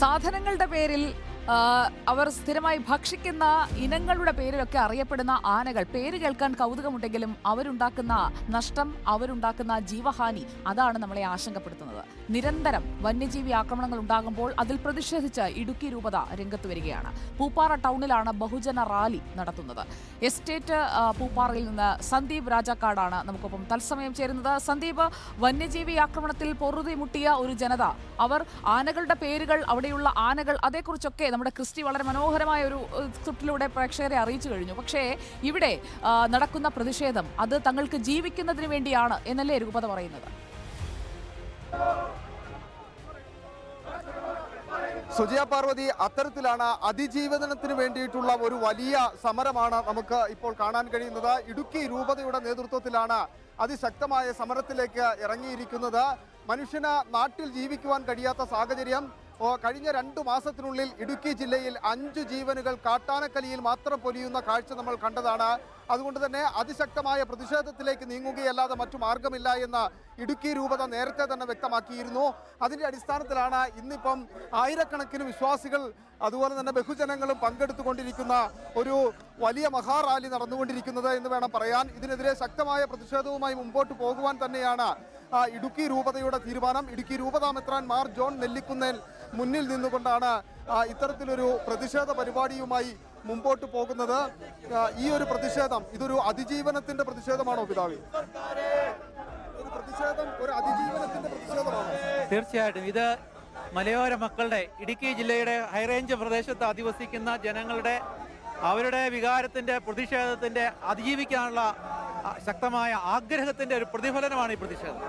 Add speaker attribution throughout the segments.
Speaker 1: സാധനങ്ങളുടെ പേരിൽ അവർ സ്ഥിരമായി ഭക്ഷിക്കുന്ന ഇനങ്ങളുടെ പേരിലൊക്കെ അറിയപ്പെടുന്ന ആനകൾ. പേര് കേൾക്കാൻ കൗതുകമുണ്ടെങ്കിലും അവരുണ്ടാക്കുന്ന നഷ്ടം അവരുണ്ടാക്കുന്ന ജീവഹാനി അതാണ് നമ്മളെ ആശങ്കപ്പെടുത്തുന്നത്. നിരന്തരം വന്യജീവി ആക്രമണങ്ങൾ ഉണ്ടാകുമ്പോൾ അതിൽ പ്രതിഷേധിച്ച് ഇടുക്കി രൂപത രംഗത്ത് വരികയാണ്. പൂപ്പാറ ടൗണിലാണ് ബഹുജന റാലി നടത്തുന്നത്. എസ്റ്റേറ്റ് പൂപ്പാറയിൽ നിന്ന് സന്ദീപ് രാജാക്കാടാണ് നമുക്കൊപ്പം തത്സമയം ചേരുന്നത്. സന്ദീപ് വന്യജീവി ആക്രമണത്തിൽ പൊറുതി മുട്ടിയ ഒരു ജനത. അവർ ആനകളുടെ പേരുകൾ അവിടെയുള്ള ആനകൾ അതേക്കുറിച്ചൊക്കെ നമ്മുടെ ക്രിസ്റ്റി വളരെ മനോഹരമായ ഒരു സ്ക്രിപ്റ്റിലൂടെ പ്രേക്ഷകരെ അറിയിച്ചു കഴിഞ്ഞു. പക്ഷേ ഇവിടെ നടക്കുന്ന പ്രതിഷേധം അത് തങ്ങൾക്ക് ജീവിക്കുന്നതിന് വേണ്ടിയാണ് എന്നല്ലേ രൂപത പറയുന്നത്?
Speaker 2: സുജയ പാർവതി അത്തരത്തിലാണ് അതിജീവനത്തിന് വേണ്ടിയിട്ടുള്ള ഒരു വലിയ സമരമാണ് നമുക്ക് ഇപ്പോൾ കാണാൻ കഴിയുന്നത്. ഇടുക്കി രൂപതയുടെ നേതൃത്വത്തിലാണ് അതിശക്തമായ സമരത്തിലേക്ക് ഇറങ്ങിയിരിക്കുന്നത്. മനുഷ്യന് നാട്ടിൽ ജീവിക്കുവാൻ കഴിയാത്ത സാഹചര്യം കഴിഞ്ഞ രണ്ടു മാസത്തിനുള്ളിൽ ഇടുക്കി ജില്ലയിൽ അഞ്ചു ജീവനുകൾ കാട്ടാനക്കലിയിൽ മാത്രം പൊലിയുന്ന കാഴ്ച നമ്മൾ കണ്ടതാണ്. അതുകൊണ്ട് തന്നെ അതിശക്തമായ പ്രതിഷേധത്തിലേക്ക് നീങ്ങുകയല്ലാതെ മറ്റു മാർഗമില്ല എന്ന് ഇടുക്കി രൂപത നേരത്തെ തന്നെ വ്യക്തമാക്കിയിരുന്നു. അതിന്റെ അടിസ്ഥാനത്തിലാണ് ഇന്നിപ്പം ആയിരക്കണക്കിന് വിശ്വാസികൾ അതുപോലെ തന്നെ ബഹുജനങ്ങളും പങ്കെടുത്തുകൊണ്ടിരിക്കുന്ന ഒരു വലിയ മഹാറാലി നടന്നുകൊണ്ടിരിക്കുന്നത് എന്ന് വേണം പറയാൻ. ഇതിനെതിരെ ശക്തമായ പ്രതിഷേധവുമായി മുമ്പോട്ട് പോകുവാൻ തന്നെയാണ് ഇടുക്കി രൂപതയുടെ തീരുമാനം. ഇടുക്കി രൂപതാമെത്രാൻ മാർ ജോൺ നെല്ലിക്കുന്നേൽ മുന്നിൽ നിന്നുകൊണ്ടാണ് ഇത്തരത്തിലൊരു പ്രതിഷേധ പരിപാടിയുമായി മുമ്പോട്ട് പോകുന്നത്. ഈ ഒരു പ്രതിഷേധം ഇതൊരു അതിജീവനത്തിന്റെ പ്രതിഷേധമാണോ പിതാവി? ഒരു ഒരു അതിജീവനത്തിന്റെ
Speaker 3: തീർച്ചയായിട്ടും. ഇത് മലയോര മക്കളുടെ ഇടുക്കി ജില്ലയുടെ ഹൈറേഞ്ച് പ്രദേശത്ത് അധിവസിക്കുന്ന ജനങ്ങളുടെ അവരുടെ വികാരത്തിന്റെ പ്രതിഷേധത്തിന്റെ അതിജീവിക്കാനുള്ള ശക്തമായ ആഗ്രഹത്തിന്റെ ഒരു പ്രതിഫലനമാണ് ഈ പ്രതിഷേധം.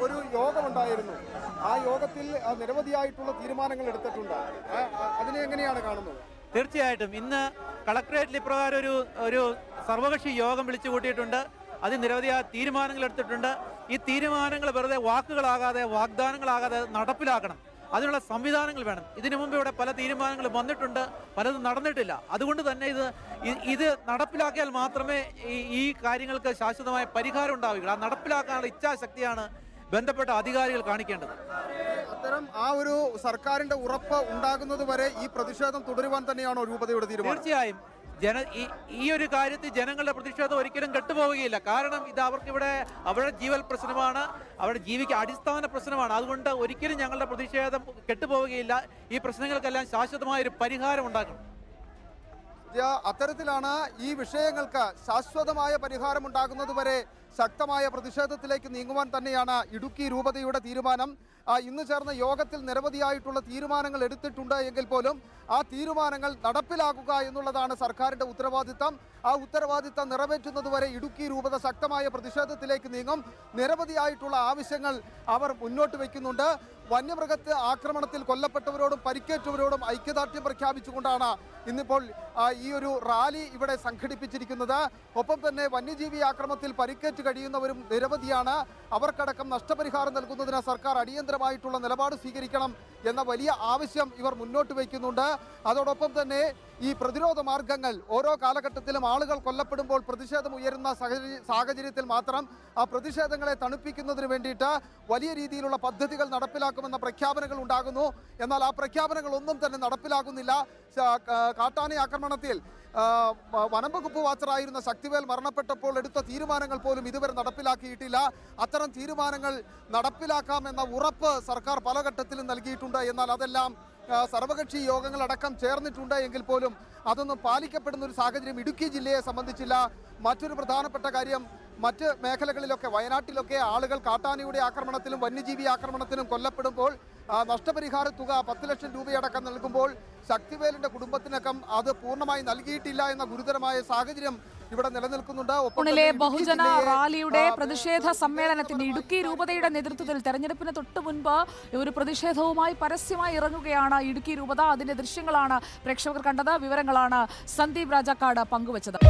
Speaker 2: ഒരു യോഗമുണ്ടായിരുന്നു. ആ യോഗത്തിൽ ആ, നിരവധിയായിട്ടുള്ള തീരുമാനങ്ങൾ എടുത്തിട്ടുണ്ട്. ആ, ആ, അതിനെ എങ്ങനെയാണ് കാണുന്നത്?
Speaker 3: തീർച്ചയായിട്ടും. ഇന്ന് കളക്ടറേറ്റിൽ ഇപ്രകാരം ഒരു ഒരു സർവകക്ഷി യോഗം വിളിച്ചു കൂട്ടിയിട്ടുണ്ട്. അതിൽ നിരവധിയായ തീരുമാനങ്ങൾ എടുത്തിട്ടുണ്ട്. ഈ തീരുമാനങ്ങൾ വെറുതെ വാക്കുകളാകാതെ വാഗ്ദാനങ്ങളാകാതെ നടപ്പിലാക്കണം. അതിനുള്ള സംവിധാനങ്ങൾ വേണം. ഇതിനു മുമ്പ് ഇവിടെ പല തീരുമാനങ്ങളും വന്നിട്ടുണ്ട്. പലതും നടന്നിട്ടില്ല. അതുകൊണ്ട് തന്നെ ഇത് ഇത് നടപ്പിലാക്കിയാൽ മാത്രമേ ഈ കാര്യങ്ങൾക്ക് ശാശ്വതമായ പരിഹാരം ഉണ്ടാവുകയുള്ളൂ. ആ നടപ്പിലാക്കാനുള്ള ഇച്ഛാശക്തിയാണ് ബന്ധപ്പെട്ട അധികാരികൾ കാണിക്കേണ്ടത്.
Speaker 2: അത്തരം ആ ഒരു സർക്കാരിന്റെ ഉറപ്പ് ഉണ്ടാകുന്നത് വരെ ഈ പ്രതിഷേധം തുടരുവാൻ തന്നെയാണോ രൂപതയുടെ തീരുമാനം.
Speaker 3: തീർച്ചയായും ജന ഈ ഈ ഒരു കാര്യത്തിൽ ജനങ്ങളുടെ പ്രതിഷേധം ഒരിക്കലും കെട്ടുപോവുകയില്ല. കാരണം ഇത് അവർക്കിവിടെ അവരുടെ ജീവൽ പ്രശ്നമാണ് അവരുടെ ജീവിക്ക് അടിസ്ഥാന പ്രശ്നമാണ്. അതുകൊണ്ട് ഒരിക്കലും ഞങ്ങളുടെ പ്രതിഷേധം കെട്ടുപോവുകയില്ല. ഈ പ്രശ്നങ്ങൾക്കെല്ലാം ശാശ്വതമായ ഒരു പരിഹാരം ഉണ്ടാക്കണം.
Speaker 2: അത്തരത്തിലാണ് ഈ വിഷയങ്ങൾക്ക് ശാശ്വതമായ പരിഹാരം ഉണ്ടാകുന്നത് വരെ ശക്തമായ പ്രതിഷേധത്തിലേക്ക് നീങ്ങുവാൻ തന്നെയാണ് ഇടുക്കി രൂപതയുടെ തീരുമാനം. ഇന്ന് ചേർന്ന യോഗത്തിൽ നിരവധിയായിട്ടുള്ള തീരുമാനങ്ങൾ എടുത്തിട്ടുണ്ട് എങ്കിൽ പോലും ആ തീരുമാനങ്ങൾ നടപ്പിലാക്കുക എന്നുള്ളതാണ് സർക്കാരിന്റെ ഉത്തരവാദിത്തം. ആ ഉത്തരവാദിത്തം നിറവേറ്റുന്നതുവരെ ഇടുക്കി രൂപത ശക്തമായ പ്രതിഷേധത്തിലേക്ക് നീങ്ങും. നിരവധിയായിട്ടുള്ള ആവശ്യങ്ങൾ അവർ മുന്നോട്ട് വയ്ക്കുന്നുണ്ട്. വന്യമൃഗത്തെ ആക്രമണത്തിൽ കൊല്ലപ്പെട്ടവരോടും പരിക്കേറ്റവരോടും ഐക്യദാർഢ്യം പ്രഖ്യാപിച്ചുകൊണ്ടാണ് ഇന്നിപ്പോൾ ഈ ഒരു റാലി ഇവിടെ സംഘടിപ്പിച്ചിരിക്കുന്നത്. ഒപ്പം തന്നെ വന്യജീവി ആക്രമണത്തിൽ പരിക്കേറ്റ് കഴിയുന്നവരും നിരവധിയാണ്. അവർക്കടക്കം നഷ്ടപരിഹാരം നൽകുന്നതിന് സർക്കാർ അടിയന്തരമായിട്ടുള്ള നിലപാട് സ്വീകരിക്കണം എന്ന വലിയ ആവശ്യം ഇവർ മുന്നോട്ട് വയ്ക്കുന്നുണ്ട്. അതോടൊപ്പം തന്നെ ഈ പ്രതിരോധ മാർഗങ്ങൾ ഓരോ കാലഘട്ടത്തിലും ആളുകൾ കൊല്ലപ്പെടുമ്പോൾ പ്രതിഷേധം ഉയരുന്ന സാഹചര്യ- സാഹചര്യത്തിൽ മാത്രം ആ പ്രതിഷേധങ്ങളെ തണുപ്പിക്കുന്നതിന് വേണ്ടിയിട്ട് വലിയ രീതിയിലുള്ള പദ്ധതികൾ നടപ്പിലാക്കുമെന്ന പ്രഖ്യാപനങ്ങൾ ഉണ്ടാകുന്നു. എന്നാൽ ആ പ്രഖ്യാപനങ്ങൾ ഒന്നും തന്നെ നടപ്പിലാകുന്നില്ല. കാട്ടാനി ആക്രമണത്തിൽ വനംവകുപ്പ് വാച്ചറായിരുന്ന ശക്തിവേൽ മരണപ്പെട്ടപ്പോൾ എടുത്ത തീരുമാനങ്ങൾ പോലും ഇതുവരെ നടപ്പിലാക്കിയിട്ടില്ല. അത്തരം തീരുമാനങ്ങൾ നടപ്പിലാക്കാമെന്ന ഉറപ്പ് സർക്കാർ പല ഘട്ടത്തിലും നൽകിയിട്ടുണ്ട്. എന്നാൽ അതെല്ലാം സർവകക്ഷി യോഗങ്ങളടക്കം ചേർന്നിട്ടുണ്ട് എങ്കിൽ പോലും അതൊന്നും പാലിക്കപ്പെടുന്ന ഒരു സാഹചര്യം ഇടുക്കി ജില്ലയെ സംബന്ധിച്ചില്ല. മറ്റൊരു പ്രധാനപ്പെട്ട കാര്യം മറ്റ് മേഖലകളിലൊക്കെ വയനാട്ടിലൊക്കെ ആളുകൾ കാട്ടാനയുടെ ആക്രമണത്തിലും വന്യജീവി ആക്രമണത്തിലും കൊല്ലപ്പെടുമ്പോൾ നഷ്ടപരിഹാര തുക പത്ത് ലക്ഷം രൂപയടക്കം നൽകുമ്പോൾ ശക്തിവേലിന്റെ കുടുംബത്തിനകം അത് പൂർണമായി നൽകിയിട്ടില്ല എന്ന ഗുരുതരമായ സാഹചര്യം ഇവിടെ നിലനിൽക്കുന്നുണ്ട്.
Speaker 1: ബഹുജന റാലിയുടെ പ്രതിഷേധ സമ്മേളനത്തിന്റെ ഇടുക്കി രൂപതയുടെ നേതൃത്വത്തിൽ തെരഞ്ഞെടുപ്പിന് തൊട്ട് മുൻപ് ഒരു പ്രതിഷേധവുമായി പരസ്യമായി ഇറങ്ങുകയാണ് ഇടുക്കി രൂപത. അതിന്റെ ദൃശ്യങ്ങളാണ് പ്രേക്ഷകർ കണ്ടത്. വിവരങ്ങളാണ് സന്ദീപ് രാജാക്കാട് പങ്കുവച്ചത്.